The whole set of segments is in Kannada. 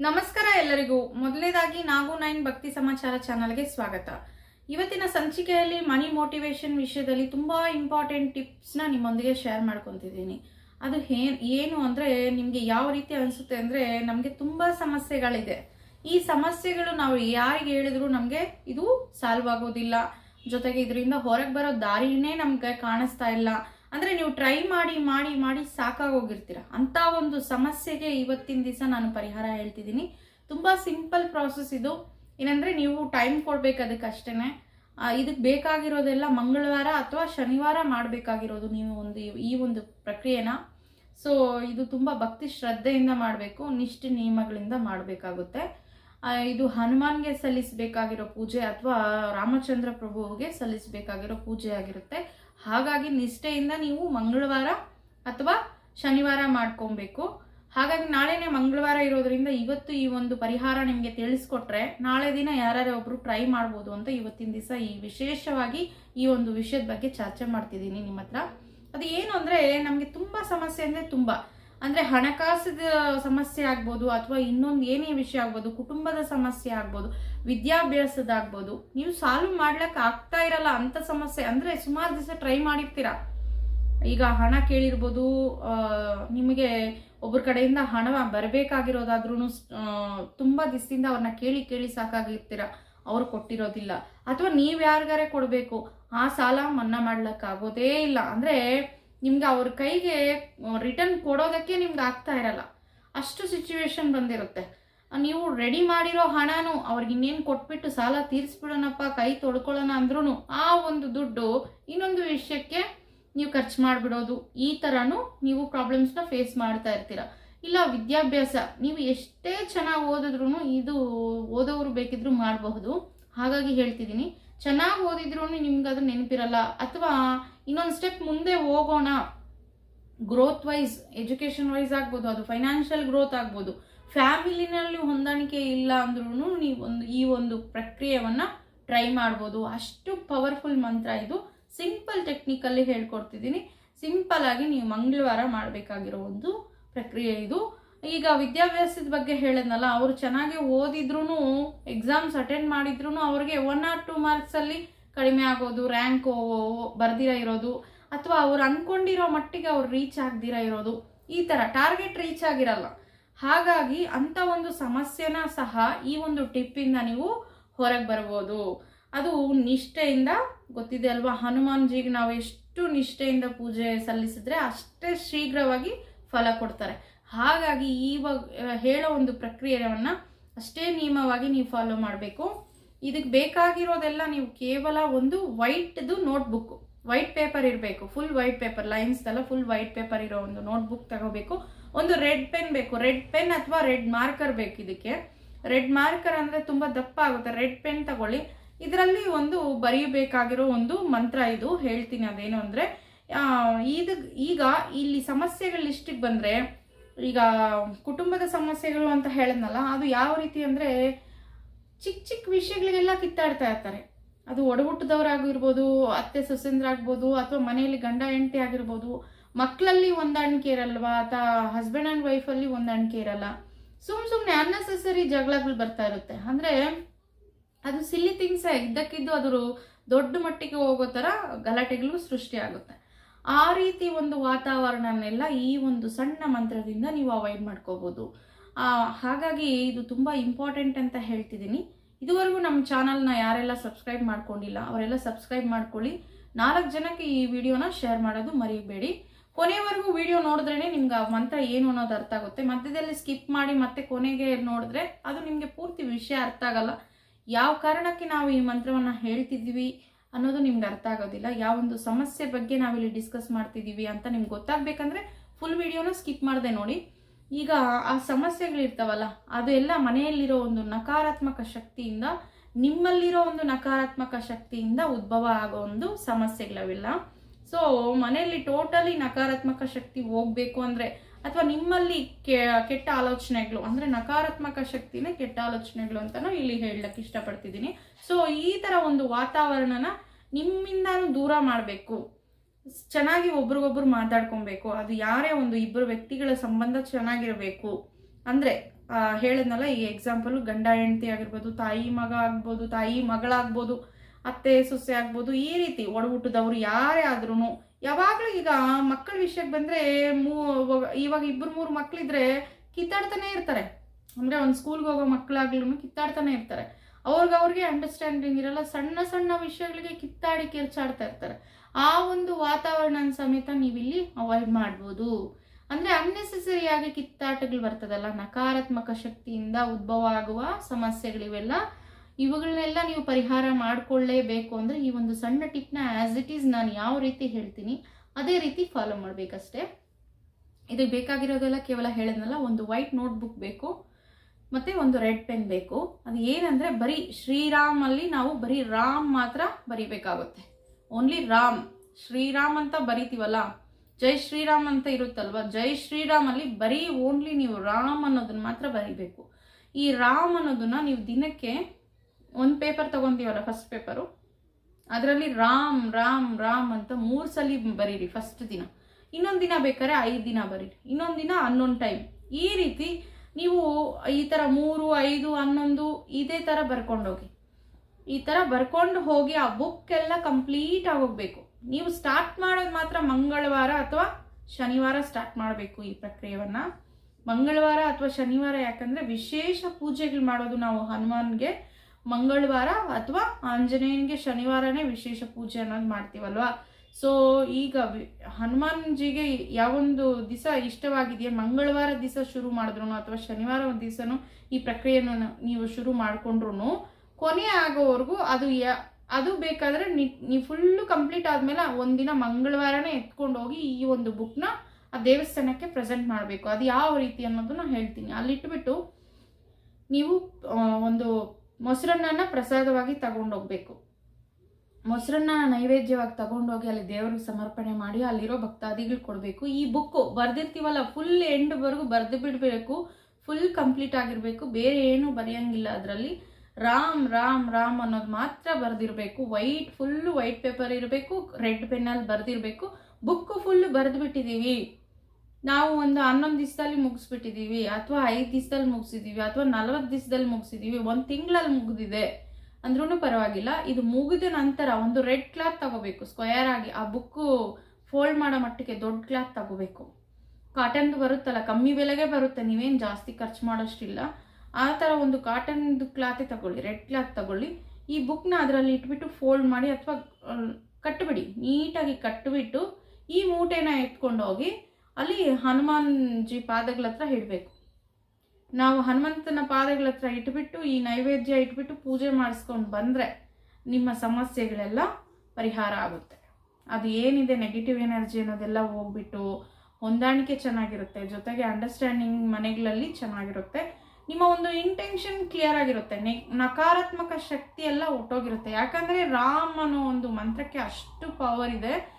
ನಮಸ್ಕಾರ ಎಲ್ಲರಿಗೂ. ಮೊದಲನೇದಾಗಿ ನಾಗು ನೈನ್ ಭಕ್ತಿ ಸಮಾಚಾರ ಚಾನಲ್ಗೆ ಸ್ವಾಗತ. ಇವತ್ತಿನ ಸಂಚಿಕೆಯಲ್ಲಿ ಮನಿ ಮೋಟಿವೇಶನ್ ವಿಷಯದಲ್ಲಿ ತುಂಬಾ ಇಂಪಾರ್ಟೆಂಟ್ ಟಿಪ್ಸ್ನ ನಿಮ್ಮೊಂದಿಗೆ ಶೇರ್ ಮಾಡ್ಕೊತಿದ್ದೀನಿ. ಅದು ಏನು ಅಂದ್ರೆ ನಿಮಗೆ ಯಾವ ರೀತಿ ಅನಿಸುತ್ತೆ ಅಂದ್ರೆ ನಮಗೆ ತುಂಬಾ ಸಮಸ್ಯೆಗಳಿದೆ. ಈ ಸಮಸ್ಯೆಗಳು ನಾವು ಯಾರಿಗೆ ಹೇಳಿದ್ರು ನಮಗೆ ಇದು ಸಾಲ್ವ್ ಆಗೋದಿಲ್ಲ. ಜೊತೆಗೆ ಇದರಿಂದ ಹೊರಗೆ ಬರೋ ದಾರಿನೇ ನಮಗೆ ಕಾಣಿಸ್ತಾ ಇಲ್ಲ. ಅಂದ್ರೆ ನೀವು ಟ್ರೈ ಮಾಡಿ ಮಾಡಿ ಮಾಡಿ ಸಾಕಾಗೋಗಿರ್ತೀರ. ಅಂತ ಒಂದು ಸಮಸ್ಯೆಗೆ ಇವತ್ತಿನ ದಿವಸ ನಾನು ಪರಿಹಾರ ಹೇಳ್ತಿದ್ದೀನಿ. ತುಂಬಾ ಸಿಂಪಲ್ ಪ್ರಾಸೆಸ್ ಇದು. ಏನಂದ್ರೆ ನೀವು ಟೈಮ್ ಕೊಡಬೇಕು ಅದಕ್ಕೆ ಅಷ್ಟೇನೆ ಇದಕ್ಕೆ ಬೇಕಾಗಿರೋದೆಲ್ಲ ಮಂಗಳವಾರ ಅಥವಾ ಶನಿವಾರ ಮಾಡಬೇಕಾಗಿರೋದು ನೀವು ಒಂದು ಈ ಒಂದು ಪ್ರಕ್ರಿಯೆನ. ಸೊ ಇದು ತುಂಬಾ ಭಕ್ತಿ ಶ್ರದ್ಧೆಯಿಂದ ಮಾಡಬೇಕು, ನಿಷ್ಠೆ ನಿಯಮಗಳಿಂದ ಮಾಡಬೇಕಾಗುತ್ತೆ. ಇದು ಹನುಮಾನ್ಗೆ ಸಲ್ಲಿಸಬೇಕಾಗಿರೋ ಪೂಜೆ ಅಥವಾ ರಾಮಚಂದ್ರ ಪ್ರಭುವಿಗೆ ಸಲ್ಲಿಸಬೇಕಾಗಿರೋ ಪೂಜೆ ಆಗಿರುತ್ತೆ. ಹಾಗಾಗಿ ನಿಷ್ಠೆಯಿಂದ ನೀವು ಮಂಗಳವಾರ ಅಥವಾ ಶನಿವಾರ ಮಾಡ್ಕೊಬೇಕು. ಹಾಗಾಗಿ ನಾಳೆನೇ ಮಂಗಳವಾರ ಇರೋದ್ರಿಂದ ಇವತ್ತು ಈ ಒಂದು ಪರಿಹಾರ ನಿಮಗೆ ತಿಳಿಸ್ಕೊಟ್ರೆ ನಾಳೆ ದಿನ ಯಾರ್ಯಾರ ಒಬ್ರು ಟ್ರೈ ಮಾಡ್ಬೋದು ಅಂತ ಇವತ್ತಿನ ದಿವಸ ಈ ವಿಶೇಷವಾಗಿ ಈ ಒಂದು ವಿಷಯದ ಬಗ್ಗೆ ಚರ್ಚೆ ಮಾಡ್ತಿದ್ದೀನಿ ನಿಮ್ಮ ಹತ್ರ. ಅದು ಏನು ಅಂದ್ರೆ ನಮಗೆ ತುಂಬಾ ಸಮಸ್ಯೆ ಅಂದ್ರೆ ತುಂಬಾ. ಅಂದ್ರೆ ಹಣಕಾಸಿದ ಸಮಸ್ಯೆ ಆಗ್ಬೋದು ಅಥವಾ ಇನ್ನೊಂದು ಏನೇ ವಿಷಯ ಆಗ್ಬೋದು, ಕುಟುಂಬದ ಸಮಸ್ಯೆ ಆಗ್ಬೋದು ವಿದ್ಯಾಭ್ಯಾಸದಾಗ್ಬೋದು ನೀವು ಸಾಲ್ವ್ ಮಾಡ್ಲಿಕ್ಕೆ ಆಗ್ತಾ ಇರಲ್ಲ ಅಂತ ಸಮಸ್ಯೆ, ಅಂದ್ರೆ ಸುಮಾರು ದಿವಸ ಟ್ರೈ ಮಾಡಿರ್ತೀರ. ಈಗ ಹಣ ಕೇಳಿರ್ಬೋದು ನಿಮಗೆ ಒಬ್ಬರ ಕಡೆಯಿಂದ ಹಣ ಬರಬೇಕಾಗಿರೋದಾದ್ರೂ ತುಂಬಾ ದಿವಸದಿಂದ ಅವ್ರನ್ನ ಕೇಳಿ ಕೇಳಿ ಸಾಕಾಗಿರ್ತೀರ. ಅವ್ರು ಕೊಟ್ಟಿರೋದಿಲ್ಲ. ಅಥವಾ ನೀವು ಯಾರಿಗಾರೆ ಕೊಡಬೇಕು, ಆ ಸಾಲ ಮನ್ನಾ ಮಾಡ್ಲಿಕ್ಕಾಗೋದೇ ಇಲ್ಲ. ಅಂದ್ರೆ ನಿಮ್ಗೆ ಅವ್ರ ಕೈಗೆ ರಿಟರ್ನ್ ಕೊಡೋದಕ್ಕೆ ನಿಮ್ಗೆ ಆಗ್ತಾ ಇರಲ್ಲ. ಅಷ್ಟು ಸಿಚುವೇಶನ್ ಬಂದಿರುತ್ತೆ. ನೀವು ರೆಡಿ ಮಾಡಿರೋ ಹಣನು ಅವ್ರಿಗೆ ಇನ್ನೇನು ಕೊಟ್ಬಿಟ್ಟು ಸಾಲ ತೀರಿಸ್ಬಿಡೋಣಪ್ಪ, ಕೈ ತೊಳ್ಕೊಳ್ಳೋಣ ಅಂದ್ರೂ ಆ ಒಂದು ದುಡ್ಡು ಇನ್ನೊಂದು ವಿಷಯಕ್ಕೆ ನೀವು ಖರ್ಚು ಮಾಡಿಬಿಡೋದು. ಈ ಥರನೂ ನೀವು ಪ್ರಾಬ್ಲಮ್ಸ್ನ ಫೇಸ್ ಮಾಡ್ತಾ ಇರ್ತೀರ. ಇಲ್ಲ, ವಿದ್ಯಾಭ್ಯಾಸ, ನೀವು ಎಷ್ಟೇ ಚೆನ್ನಾಗಿ ಓದಿದ್ರು ಇದು ಓದೋರು ಬೇಕಿದ್ರು ಮಾಡಬಹುದು. ಹಾಗಾಗಿ ಹೇಳ್ತಿದ್ದೀನಿ. ಚೆನ್ನಾಗಿ ಓದಿದ್ರು ನಿಮ್ಗೆ ಅದು ನೆನಪಿರಲ್ಲ. ಅಥವಾ ಇನ್ನೊಂದು ಸ್ಟೆಪ್ ಮುಂದೆ ಹೋಗೋಣ. ಗ್ರೋತ್ ವೈಸ್ ಎಜುಕೇಷನ್ ವೈಸ್ ಆಗ್ಬೋದು, ಅದು ಫೈನಾನ್ಷಿಯಲ್ ಗ್ರೋತ್ ಆಗ್ಬೋದು. ಫ್ಯಾಮಿಲಿನಲ್ಲಿ ಹೊಂದಾಣಿಕೆ ಇಲ್ಲ ಅಂದ್ರೂ ನೀವು ಈ ಒಂದು ಪ್ರಕ್ರಿಯೆಯನ್ನು ಟ್ರೈ ಮಾಡ್ಬೋದು. ಅಷ್ಟು ಪವರ್ಫುಲ್ ಮಂತ್ರ ಇದು. ಸಿಂಪಲ್ ಟೆಕ್ನಿಕಲ್ಲಿ ಹೇಳ್ಕೊಡ್ತಿದ್ದೀನಿ. ಸಿಂಪಲ್ ಆಗಿ ನೀವು ಮಂಗಳವಾರ ಮಾಡಬೇಕಾಗಿರೋ ಒಂದು ಪ್ರಕ್ರಿಯೆ ಇದು. ಈಗ ವಿದ್ಯಾಭ್ಯಾಸದ ಬಗ್ಗೆ ಹೇಳಿದ್ನಲ್ಲ, ಅವರು ಚೆನ್ನಾಗಿ ಓದಿದ್ರು ಎಕ್ಸಾಮ್ಸ್ ಅಟೆಂಡ್ ಮಾಡಿದ್ರು ಅವ್ರಿಗೆ ಒನ್ ಆರ್ ಟು ಮಾರ್ಕ್ಸಲ್ಲಿ ಕಡಿಮೆ ಆಗೋದು ರ್ಯಾಂಕ್ ಬರ್ದಿರ ಇರೋದು, ಅಥವಾ ಅವ್ರು ಅನ್ಕೊಂಡಿರೋ ಮಟ್ಟಿಗೆ ಅವ್ರು ರೀಚ್ ಆಗದಿರ ಇರೋದು, ಈ ಥರ ಟಾರ್ಗೆಟ್ ರೀಚ್ ಆಗಿರಲ್ಲ. ಹಾಗಾಗಿ ಅಂತ ಒಂದು ಸಮಸ್ಯೆನ ಸಹ ಈ ಒಂದು ಟಿಪ್ಪಿಂದ ನೀವು ಹೊರಗೆ ಬರ್ಬೋದು. ಅದು ನಿಷ್ಠೆಯಿಂದ, ಗೊತ್ತಿದೆ ಅಲ್ವಾ? ಹನುಮಾನ್ಜಿಗೆ ನಾವು ಎಷ್ಟು ನಿಷ್ಠೆಯಿಂದ ಪೂಜೆ ಸಲ್ಲಿಸಿದ್ರೆ ಅಷ್ಟೇ ಶೀಘ್ರವಾಗಿ ಫಲ ಕೊಡ್ತಾರೆ. ಹಾಗಾಗಿ ಇವಾಗ ಹೇಳೋ ಒಂದು ಪ್ರಕ್ರಿಯೆಯನ್ನು ಅಷ್ಟೇ ನಿಯಮವಾಗಿ ನೀವು ಫಾಲೋ ಮಾಡಬೇಕು. ಇದಕ್ಕೆ ಬೇಕಾಗಿರೋದೆಲ್ಲ ನೀವು ಕೇವಲ ಒಂದು ವೈಟ್ದು ನೋಟ್ಬುಕ್ ವೈಟ್ ಪೇಪರ್ ಇರಬೇಕು. ಫುಲ್ ವೈಟ್ ಪೇಪರ್ ಲೈನ್ಸ್ ಎಲ್ಲ ಫುಲ್ ವೈಟ್ ಪೇಪರ್ ಇರೋ ಒಂದು ನೋಟ್ಬುಕ್ ತಗೋಬೇಕು. ಒಂದು ರೆಡ್ ಪೆನ್ ಬೇಕು. ರೆಡ್ ಪೆನ್ ಅಥವಾ ರೆಡ್ ಮಾರ್ಕರ್ ಬೇಕು ಇದಕ್ಕೆ. ರೆಡ್ ಮಾರ್ಕರ್ ಅಂದರೆ ತುಂಬ ದಪ್ಪ ಆಗುತ್ತೆ. ರೆಡ್ ಪೆನ್ ತಗೊಳ್ಳಿ. ಇದರಲ್ಲಿ ಒಂದು ಬರೀಬೇಕಾಗಿರೋ ಒಂದು ಮಂತ್ರ ಇದು. ಹೇಳ್ತೀನಿ ಅದೇನು ಅಂದರೆ ಇದು ಈಗ ಇಲ್ಲಿ ಸಮಸ್ಯೆಗಳ ಲಿಸ್ಟಿಗೆ ಬಂದ್ರೆ ಈಗ ಕುಟುಂಬದ ಸಮಸ್ಯೆಗಳು ಅಂತ ಹೇಳಿದ್ನಲ್ಲ, ಅದು ಯಾವ ರೀತಿ ಅಂದ್ರೆ ಚಿಕ್ಕ ಚಿಕ್ಕ ವಿಷಯಗಳಿಗೆಲ್ಲ ಕಿತ್ತಾಡ್ತಾ ಇರ್ತಾರೆ. ಅದು ಒಡಹುಟ್ಟದವರಾಗಿರ್ಬೋದು, ಅತ್ತೆ ಸೊಸೆಂದ್ರಾಗ್ಬೋದು, ಅಥವಾ ಮನೆಯಲ್ಲಿ ಗಂಡ ಹೆಂಡತಿ ಆಗಿರ್ಬೋದು ಮಕ್ಕಳಲ್ಲಿ ಹೊಂದಾಣಿಕೆ ಇರಲ್ವಾ, ಅಥವಾ ಹಸ್ಬೆಂಡ್ ಅಂಡ್ ವೈಫಲ್ಲಿ ಹೊಂದಾಣಿಕೆ ಇರಲ್ಲ. ಸುಮ್ ಸುಮ್ಮನೆ ಅನ್ನೆಸೆಸರಿ ಜಗಳಗಳು ಬರ್ತಾ ಇರುತ್ತೆ. ಅಂದ್ರೆ ಅದು ಸಿಲ್ಲಿ ಥಿಂಗ್ಸ್ ಇದ್ದಕ್ಕಿದ್ದು ಅದ್ರ ದೊಡ್ಡ ಮಟ್ಟಿಗೆ ಹೋಗೋ ಥರ ಗಲಾಟೆಗಳು ಸೃಷ್ಟಿ ಆಗುತ್ತೆ. ಆ ರೀತಿ ಒಂದು ವಾತಾವರಣನೆಲ್ಲ ಈ ಒಂದು ಸಣ್ಣ ಮಂತ್ರದಿಂದ ನೀವು ಅವಾಯ್ಡ್ ಮಾಡ್ಕೋಬೋದು. ಹಾಗಾಗಿ ಇದು ತುಂಬ ಇಂಪಾರ್ಟೆಂಟ್ ಅಂತ ಹೇಳ್ತಿದ್ದೀನಿ. ಇದುವರೆಗೂ ನಮ್ಮ ಚಾನಲ್ನ ಯಾರೆಲ್ಲ ಸಬ್ಸ್ಕ್ರೈಬ್ ಮಾಡ್ಕೊಂಡಿಲ್ಲ, ಅವರೆಲ್ಲ ಸಬ್ಸ್ಕ್ರೈಬ್ ಮಾಡ್ಕೊಳ್ಳಿ. ನಾಲ್ಕು ಜನಕ್ಕೆ ಈ ವಿಡಿಯೋನ ಶೇರ್ ಮಾಡೋದು ಮರಿಬೇಡಿ. ಕೊನೆವರೆಗೂ ವಿಡಿಯೋ ನೋಡಿದ್ರೇನೆ ನಿಮ್ಗೆ ಆ ಮಂತ್ರ ಏನು ಅನ್ನೋದು ಅರ್ಥ ಆಗುತ್ತೆ. ಮಧ್ಯದಲ್ಲಿ ಸ್ಕಿಪ್ ಮಾಡಿ ಮತ್ತೆ ಕೊನೆಗೆ ನೋಡಿದ್ರೆ ಅದು ನಿಮಗೆ ಪೂರ್ತಿ ವಿಷಯ ಅರ್ಥ ಆಗಲ್ಲ. ಯಾವ ಕಾರಣಕ್ಕೆ ನಾವು ಈ ಮಂತ್ರವನ್ನ ಹೇಳ್ತಿದ್ವಿ ಅನ್ನೋದು ನಿಮ್ಗೆ ಅರ್ಥ ಆಗೋದಿಲ್ಲ. ಯಾವ ಒಂದು ಸಮಸ್ಯೆ ಬಗ್ಗೆ ನಾವಿಲ್ಲಿ ಡಿಸ್ಕಸ್ ಮಾಡ್ತಿದ್ದೀವಿ ಅಂತ ನಿಮ್ಗೆ ಗೊತ್ತಾಗ್ಬೇಕಂದ್ರೆ ಫುಲ್ ವಿಡಿಯೋನ ಸ್ಕಿಪ್ ಮಾಡಿದೆ ನೋಡಿ. ಈಗ ಆ ಸಮಸ್ಯೆಗಳಿರ್ತಾವಲ್ಲ ಅದು ಎಲ್ಲ ಮನೆಯಲ್ಲಿರೋ ಒಂದು ನಕಾರಾತ್ಮಕ ಶಕ್ತಿಯಿಂದ, ನಿಮ್ಮಲ್ಲಿರೋ ಒಂದು ನಕಾರಾತ್ಮಕ ಶಕ್ತಿಯಿಂದ ಉದ್ಭವ ಆಗೋ ಒಂದು ಸಮಸ್ಯೆಗಳವೆಲ್ಲ. ಸೊ ಮನೆಯಲ್ಲಿ ಟೋಟಲಿ ನಕಾರಾತ್ಮಕ ಶಕ್ತಿ ಹೋಗ್ಬೇಕು ಅಂದ್ರೆ ಅಥವಾ ನಿಮ್ಮಲ್ಲಿ ಕೆಟ್ಟ ಆಲೋಚನೆಗಳು, ಅಂದ್ರೆ ನಕಾರಾತ್ಮಕ ಶಕ್ತಿನೇ ಕೆಟ್ಟ ಆಲೋಚನೆಗಳು ಅಂತಲೂ ಇಲ್ಲಿ ಹೇಳಕ್ ಇಷ್ಟಪಡ್ತಿದ್ದೀನಿ. ಸೊ ಈ ತರ ಒಂದು ವಾತಾವರಣನ ನಿಮ್ಮಿಂದಾನು ದೂರ ಮಾಡಬೇಕು. ಚೆನ್ನಾಗಿ ಒಬ್ರಿಗೊಬ್ರು ಮಾತಾಡ್ಕೊಬೇಕು. ಅದು ಯಾರೇ ಒಂದು ಇಬ್ಬರು ವ್ಯಕ್ತಿಗಳ ಸಂಬಂಧ ಚೆನ್ನಾಗಿರಬೇಕು. ಅಂದರೆ ಹೇಳಿದ್ನಲ್ಲ, ಈ ಎಕ್ಸಾಂಪಲ್ ಗಂಡ ಹೆಂಡತಿ ಆಗಿರ್ಬೋದು, ತಾಯಿ ಮಗ ಆಗ್ಬೋದು, ತಾಯಿ ಮಗಳಾಗ್ಬೋದು, ಅತ್ತೆ, ಸೊಸೆ ಆಗ್ಬೋದು, ಈ ರೀತಿ ಒಡಹುಟ್ಟದವ್ರು ಯಾರೇ ಆದ್ರೂ ಯಾವಾಗಲೂ ಈಗ ಮಕ್ಕಳ ವಿಷಯಕ್ಕೆ ಬಂದರೆ ಮೂ ಇವಾಗ ಇಬ್ಬರು ಮೂರು ಮಕ್ಕಳಿದ್ರೆ ಕಿತ್ತಾಡ್ತಾನೆ ಇರ್ತಾರೆ. ಅಂದರೆ ಒಂದು ಸ್ಕೂಲ್ಗೆ ಹೋಗೋ ಮಕ್ಕಳಾಗ್ಲೂ ಕಿತ್ತಾಡ್ತಾನೆ ಇರ್ತಾರೆ. ಅವ್ರಿಗೆ ಅವ್ರಿಗೆ ಅಂಡರ್ಸ್ಟ್ಯಾಂಡಿಂಗ್ ಇರಲ್ಲ, ಸಣ್ಣ ಸಣ್ಣ ವಿಷಯಗಳಿಗೆ ಕಿತ್ತಾಡಿ ಕಿರ್ಚಾಡ್ತಾ ಇರ್ತಾರೆ. ಆ ಒಂದು ವಾತಾವರಣ ಸಮೇತ ನೀವಿಲ್ಲಿ ಅವಾಯ್ಡ್ ಮಾಡ್ಬೋದು. ಅಂದ್ರೆ ಅನ್ನೆಸೆಸರಿಯಾಗಿ ಕಿತ್ತಾಟಗಳು ಬರ್ತದಲ್ಲ, ನಕಾರಾತ್ಮಕ ಶಕ್ತಿಯಿಂದ ಉದ್ಭವ ಆಗುವ ಸಮಸ್ಯೆಗಳಿವೆಲ್ಲ ಇವುಗಳನ್ನೆಲ್ಲ ನೀವು ಪರಿಹಾರ ಮಾಡಿಕೊಳ್ಳೇಬೇಕು ಅಂದರೆ ಈ ಒಂದು ಸಣ್ಣ ಟಿಪ್ನ ಆ್ಯಸ್ ಇಟ್ ಈಸ್ ನಾನು ಯಾವ ರೀತಿ ಹೇಳ್ತೀನಿ, ಅದೇ ರೀತಿ ಫಾಲೋ ಮಾಡಬೇಕಷ್ಟೇ. ಇದಕ್ಕೆ ಬೇಕಾಗಿರೋದೆಲ್ಲ ಕೇವಲ ಹೇಳಿದ್ನಲ್ಲ, ಒಂದು ವೈಟ್ ನೋಟ್ಬುಕ್ ಬೇಕು, ಮತ್ತು ಒಂದು ರೆಡ್ ಪೆನ್ ಬೇಕು. ಅದು ಏನಂದರೆ ಬರೀ ಶ್ರೀರಾಮಲ್ಲಿ ನಾವು ಬರೀ ರಾಮ್ ಮಾತ್ರ ಬರಿಬೇಕಾಗುತ್ತೆ. ಓನ್ಲಿ ರಾಮ್. ಶ್ರೀರಾಮ್ ಅಂತ ಬರಿತೀವಲ್ಲ, ಜೈ ಶ್ರೀರಾಮ್ ಅಂತ ಇರುತ್ತಲ್ವ, ಜೈ ಶ್ರೀರಾಮ್ ಅಲ್ಲಿ ಬರೀ ಓನ್ಲಿ ನೀವು ರಾಮ್ ಅನ್ನೋದನ್ನ ಮಾತ್ರ ಬರೀಬೇಕು. ಈ ರಾಮ್ ಅನ್ನೋದನ್ನ ನೀವು ದಿನಕ್ಕೆ ಒಂದು ಪೇಪರ್ ತಗೊಂತೀವಲ್ಲ ಫಸ್ಟ್ ಪೇಪರು ಅದರಲ್ಲಿ ರಾಮ್ ರಾಮ್ ರಾಮ್ ಅಂತ ಮೂರು ಸಲ ಬರೀರಿ ಫಸ್ಟ್ ದಿನ. ಇನ್ನೊಂದು ದಿನ ಬೇಕಾದ್ರೆ ಐದು ದಿನ ಬರೀರಿ. ಇನ್ನೊಂದು ದಿನ ಹನ್ನೊಂದು ಟೈಮ್ ಈ ರೀತಿ ನೀವು ಈ ಥರ ಮೂರು, ಐದು, ಹನ್ನೊಂದು ಇದೇ ಥರ ಬರ್ಕೊಂಡೋಗಿ. ಈ ಥರ ಬರ್ಕೊಂಡು ಹೋಗಿ ಆ ಬುಕ್ ಎಲ್ಲ ಕಂಪ್ಲೀಟ್ ಆಗೋಗ್ಬೇಕು. ನೀವು ಸ್ಟಾರ್ಟ್ ಮಾಡೋದು ಮಾತ್ರ ಮಂಗಳವಾರ ಅಥವಾ ಶನಿವಾರ ಸ್ಟಾರ್ಟ್ ಮಾಡಬೇಕು ಈ ಪ್ರಕ್ರಿಯೆಯನ್ನು ಮಂಗಳವಾರ ಅಥವಾ ಶನಿವಾರ ಯಾಕಂದ್ರೆ ವಿಶೇಷ ಪೂಜೆಗಳು ಮಾಡೋದು ನಾವು ಹನುಮಾನ್ಗೆ ಮಂಗಳವಾರ ಅಥವಾ ಆಂಜನೇಯನಿಗೆ ಶನಿವಾರನೇ ವಿಶೇಷ ಪೂಜೆ ಅನ್ನೋದು ಮಾಡ್ತೀವಲ್ವಾ? ಸೊ ಈಗ ಹನುಮಾನ್ಜಿಗೆ ಯಾವೊಂದು ದಿವಸ ಇಷ್ಟವಾಗಿದೆಯಾ? ಮಂಗಳವಾರ ದಿವಸ ಶುರು ಮಾಡಿದ್ರು ಅಥವಾ ಶನಿವಾರ ಒಂದು ದಿವಸನೂ ಈ ಪ್ರಕ್ರಿಯೆಯನ್ನು ನೀವು ಶುರು ಮಾಡಿಕೊಂಡ್ರು ಕೊನೆ ಆಗೋವರೆಗೂ ಅದು ಯಾ, ಅದು ಬೇಕಾದ್ರೆ ನೀವು ಫುಲ್ಲು ಕಂಪ್ಲೀಟ್ ಆದಮೇಲೆ ಒಂದಿನ ಮಂಗಳವಾರನೇ ಎತ್ಕೊಂಡು ಹೋಗಿ ಈ ಒಂದು ಬುಕ್ನ ಆ ದೇವಸ್ಥಾನಕ್ಕೆ ಪ್ರೆಸೆಂಟ್ ಮಾಡಬೇಕು. ಅದು ಯಾವ ರೀತಿ ಅನ್ನೋದನ್ನ ಹೇಳ್ತೀನಿ. ಅಲ್ಲಿಟ್ಬಿಟ್ಟು ನೀವು ಒಂದು ಮೊಸರನ್ನ ಪ್ರಸಾದವಾಗಿ ತಗೊಂಡೋಗ್ಬೇಕು. ಮೊಸರನ್ನ ನೈವೇದ್ಯವಾಗಿ ತಗೊಂಡೋಗಿ ಅಲ್ಲಿ ದೇವ್ರಿಗೆ ಸಮರ್ಪಣೆ ಮಾಡಿ ಅಲ್ಲಿರೋ ಭಕ್ತಾದಿಗಳು ಕೊಡಬೇಕು. ಈ ಬುಕ್ಕು ಬರ್ದಿರ್ತೀವಲ್ಲ ಫುಲ್ ಎಂಡ್ವರೆಗೂ ಬರೆದು ಬಿಡಬೇಕು. ಫುಲ್ ಕಂಪ್ಲೀಟ್ ಆಗಿರಬೇಕು. ಬೇರೆ ಏನು ಬರೆಯಂಗಿಲ್ಲ ಅದರಲ್ಲಿ. ರಾಮ್ ರಾಮ್ ರಾಮ್ ಅನ್ನೋದು ಮಾತ್ರ ಬರೆದಿರಬೇಕು. ವೈಟ್ ಫುಲ್ಲು ವೈಟ್ ಪೇಪರ್ ಇರಬೇಕು. ರೆಡ್ ಪೆನ್ನಲ್ಲಿ ಬರೆದಿರಬೇಕು. ಬುಕ್ಕು ಫುಲ್ಲು ಬರೆದು ಬಿಟ್ಟಿದ್ದೀವಿ ನಾವು ಒಂದು ಹನ್ನೊಂದು ದಿವಸದಲ್ಲಿ ಮುಗಿಸ್ಬಿಟ್ಟಿದ್ದೀವಿ ಅಥವಾ ಐದು ದಿವಸದಲ್ಲಿ ಮುಗಿಸಿದ್ದೀವಿ ಅಥವಾ ನಲವತ್ತು ದಿವಸದಲ್ಲಿ ಮುಗಿಸಿದ್ದೀವಿ ಒಂದು ತಿಂಗಳಲ್ಲಿ ಮುಗಿದಿದೆ ಅಂದ್ರೂ ಪರವಾಗಿಲ್ಲ. ಇದು ಮುಗಿದ ನಂತರ ಒಂದು ರೆಡ್ ಕ್ಲಾತ್ ತಗೋಬೇಕು, ಸ್ಕ್ವಯರ್ ಆಗಿ ಆ ಬುಕ್ಕು ಫೋಲ್ಡ್ ಮಾಡೋ ಮಟ್ಟಿಗೆ ದೊಡ್ಡ ಕ್ಲಾತ್ ತಗೋಬೇಕು. ಕಾಟನ್ದು ಬರುತ್ತಲ್ಲ, ಕಮ್ಮಿ ಬೆಲೆಗೆ ಬರುತ್ತೆ, ನೀವೇನು ಜಾಸ್ತಿ ಖರ್ಚು ಮಾಡೋಷ್ಟಿಲ್ಲ. ಆ ಥರ ಒಂದು ಕಾಟನ್ದು ಕ್ಲಾತೇ ತಗೊಳ್ಳಿ, ರೆಡ್ ಕ್ಲಾತ್ ತಗೊಳ್ಳಿ. ಈ ಬುಕ್ನ ಅದರಲ್ಲಿ ಇಟ್ಬಿಟ್ಟು ಫೋಲ್ಡ್ ಮಾಡಿ ಅಥವಾ ಕಟ್ಟಿಬಿಡಿ ನೀಟಾಗಿ ಕಟ್ಟಿಬಿಟ್ಟು ಈ ಮೂಟೆನ ಎತ್ಕೊಂಡು ಹೋಗಿ ಅಲ್ಲಿ ಹನುಮಾನ್ಜಿ ಪಾದಗಳ ಹತ್ರ ಇಡಬೇಕು. ನಾವು ಹನುಮಂತನ ಪಾದಗಳ ಹತ್ರ ಇಟ್ಬಿಟ್ಟು, ಈ ನೈವೇದ್ಯ ಇಟ್ಬಿಟ್ಟು ಪೂಜೆ ಮಾಡಿಸ್ಕೊಂಡು ಬಂದರೆ ನಿಮ್ಮ ಸಮಸ್ಯೆಗಳೆಲ್ಲ ಪರಿಹಾರ ಆಗುತ್ತೆ. ಅದು ಏನಿದೆ ನೆಗೆಟಿವ್ ಎನರ್ಜಿ ಅನ್ನೋದೆಲ್ಲ ಹೋಗ್ಬಿಟ್ಟು ಹೊಂದಾಣಿಕೆ ಚೆನ್ನಾಗಿರುತ್ತೆ. ಜೊತೆಗೆ ಅಂಡರ್ಸ್ಟ್ಯಾಂಡಿಂಗ್ ಮನೆಗಳಲ್ಲಿ ಚೆನ್ನಾಗಿರುತ್ತೆ. ನಿಮ್ಮ ಒಂದು ಇಂಟೆನ್ಷನ್ ಕ್ಲಿಯರ್ ಆಗಿರುತ್ತೆ. ನೆ, ನಕಾರಾತ್ಮಕ ಶಕ್ತಿ ಎಲ್ಲ ಹುಟ್ಟೋಗಿರುತ್ತೆ. ಯಾಕಂದರೆ ರಾಮ್ ಅನ್ನೋ ಒಂದು ಮಂತ್ರಕ್ಕೆ ಅಷ್ಟು ಪವರ್ ಇದೆ.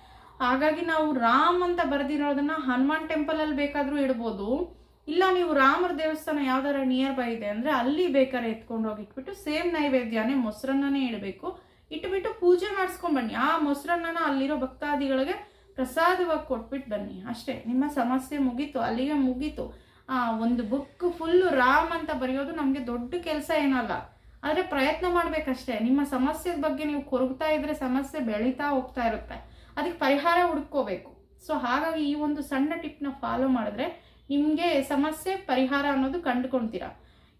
ಹಾಗಾಗಿ ನಾವು ರಾಮ್ ಅಂತ ಬರೆದಿರೋದನ್ನ ಹನುಮಾನ್ ಟೆಂಪಲಲ್ಲಿ ಬೇಕಾದರೂ ಇಡ್ಬೋದು. ಇಲ್ಲ, ನೀವು ರಾಮರ ದೇವಸ್ಥಾನ ಯಾವ್ದಾರ ನಿಯರ್ ಬೈ ಇದೆ ಅಂದರೆ ಅಲ್ಲಿ ಬೇಕಾದ್ರೆ ಎತ್ಕೊಂಡು ಹೋಗಿ ಇಟ್ಬಿಟ್ಟು ಸೇಮ್ ನೈವೇದ್ಯನೇ ಮೊಸರನ್ನೇ ಇಡಬೇಕು. ಇಟ್ಬಿಟ್ಟು ಪೂಜೆ ಮಾಡಿಸ್ಕೊಂಡ್ ಬನ್ನಿ. ಆ ಮೊಸರನ್ನ ಅಲ್ಲಿರೋ ಭಕ್ತಾದಿಗಳಿಗೆ ಪ್ರಸಾದವಾಗಿ ಕೊಟ್ಬಿಟ್ಟು ಬನ್ನಿ. ಅಷ್ಟೇ, ನಿಮ್ಮ ಸಮಸ್ಯೆ ಮುಗೀತು, ಅಲ್ಲಿಗೆ ಮುಗೀತು. ಆ ಒಂದು ಬುಕ್ ಫುಲ್ಲು ರಾಮ್ ಅಂತ ಬರೆಯೋದು ನಮಗೆ ದೊಡ್ಡ ಕೆಲಸ ಏನಲ್ಲ. ಆದರೆ ಪ್ರಯತ್ನ ಮಾಡಬೇಕಷ್ಟೇ. ನಿಮ್ಮ ಸಮಸ್ಯೆ ಬಗ್ಗೆ ನೀವು ಕೊರಗ್ತಾ ಇದ್ರೆ ಸಮಸ್ಯೆ ಬೆಳೀತಾ ಹೋಗ್ತಾ ಇರುತ್ತೆ. ಅದಕ್ಕೆ ಪರಿಹಾರ ಹುಡ್ಕೋಬೇಕು. ಸೊ ಹಾಗಾಗಿ ಈ ಒಂದು ಸಣ್ಣ ಟಿಪ್ನ ಫಾಲೋ ಮಾಡಿದ್ರೆ ನಿಮಗೆ ಸಮಸ್ಯೆ ಪರಿಹಾರ ಅನ್ನೋದು ಕಂಡುಕೊಳ್ತೀರಾ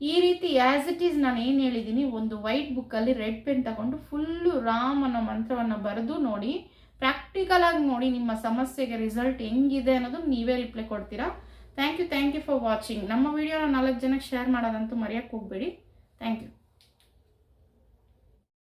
ಈ ರೀತಿ ಆ್ಯಸ್ ಇಟ್ ಈಸ್ ನಾನು ಏನು ಹೇಳಿದ್ದೀನಿ, ಒಂದು ವೈಟ್ ಬುಕ್ಕಲ್ಲಿ ರೆಡ್ ಪೆನ್ ತಗೊಂಡು ಫುಲ್ಲು ರಾಮ್ ಅನ್ನೋ ಮಂತ್ರವನ್ನು ಬರೆದು ನೋಡಿ ಪ್ರಾಕ್ಟಿಕಲ್ ಆಗಿ ನೋಡಿ ನಿಮ್ಮ ಸಮಸ್ಯೆಗೆ ರಿಸಲ್ಟ್ ಹೆಂಗಿದೆ ಅನ್ನೋದು ನೀವೇ ರಿಪ್ಲೈ ಕೊಡ್ತೀರಾ. Thank you thank you for watching ನಮ್ಮ ವಿಡಿಯೋನ ನಾಲ್ಕು ಜನಕ್ಕೆ ಶೇರ್ ಮಾಡೋದಂತೂ ಮರೆಯೋಕ್ಕೆ ಹೋಗಬೇಡಿ. Thank you